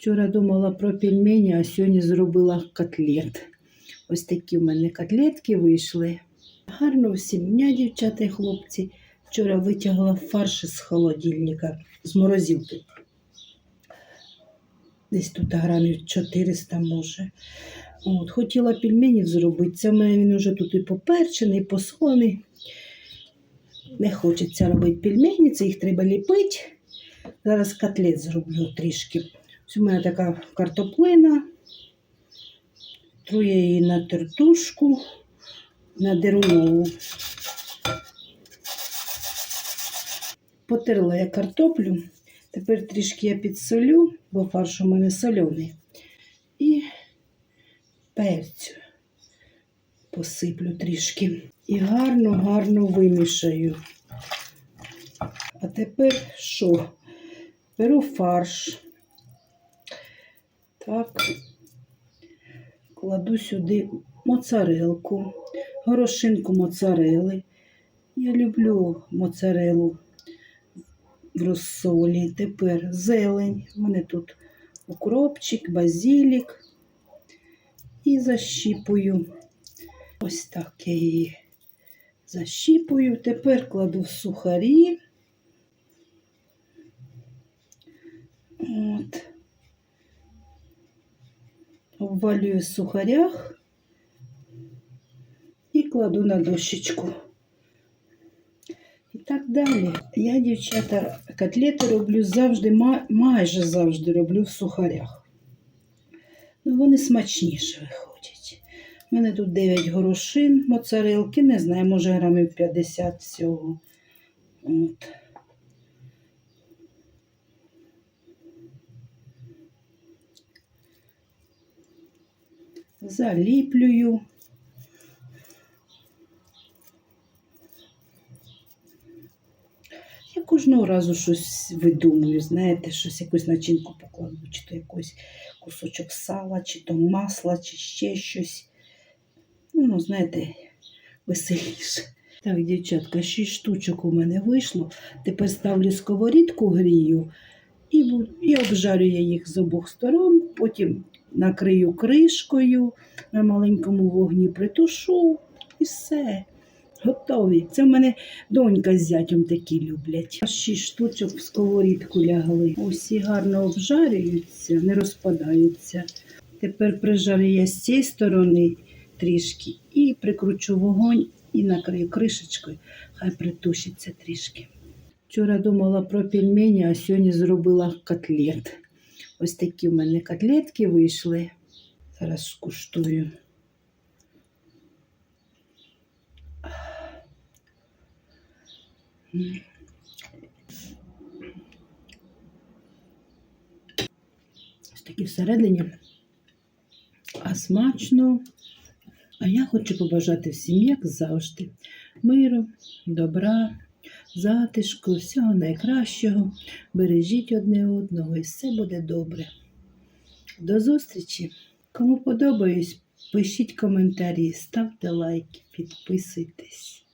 Вчора думала про пельмені, а сьогодні зробила котлет. Ось такі в мене котлетки вийшли. Гарно всім дня, дівчата і хлопці. Вчора витягла фарш із холодильника, з морозилки. Десь тут грамів 400 може. От, хотіла пельменів зробити. Це в мене він вже тут і поперчений, і посолений. Не хочеться робити пельмені, це їх треба ліпити. Зараз котлет зроблю трішки. Ось у мене така картоплина. Тру я її на тертушку, на дерунову. Потерла я картоплю. Тепер трішки я підсолю, бо фарш у мене соляний. І перцю посиплю трішки. І гарно-гарно вимішаю. А тепер що? Беру фарш. Так, кладу сюди моцарелку, горошинку моцарели. Я люблю моцарелу в розсолі. Тепер зелень. У мене тут укропчик, базілік. І защіпую. Ось так я її защіпую. Тепер кладу в сухарі. От. Обвалюю в сухарях і кладу на дощечку. І так далі. Я, дівчата, котлети роблю завжди, майже завжди роблю в сухарях. Ну, вони смачніше виходять. У мене тут 9 горошин, моцарелки, не знаю, може грамів 50 всього. От. Заліплюю. Я кожного разу щось видумую, знаєте, щось якусь начинку покладу, чи то якийсь кусочок сала, чи то масла, чи ще щось. Ну, знаєте, веселіше. Так, дівчатка, 6 штучок у мене вийшло. Тепер ставлю сковорідку, грію і, і обжарю я їх з обох сторон. Потім накрию кришкою на маленькому вогні, притушу і все. Готові. Це в мене донька з зятем такі люблять. Шість штучок в сковорідку лягли. Усі гарно обжарюються, не розпадаються. Тепер прижарю я з цієї сторони трішки і прикручу вогонь і накрию кришечкою, хай притушиться трішки. Вчора думала про пельмені, а сьогодні зробила котлет. Ось такі в мене котлетки вийшли. Зараз скуштую. Ось такі всередині. А смачно. А я хочу побажати всім, як завжди, миру, добра, затишку, всього найкращого. Бережіть одне одного і все буде добре. До зустрічі! Кому подобаюсь, пишіть коментарі, ставте лайки, підписуйтесь.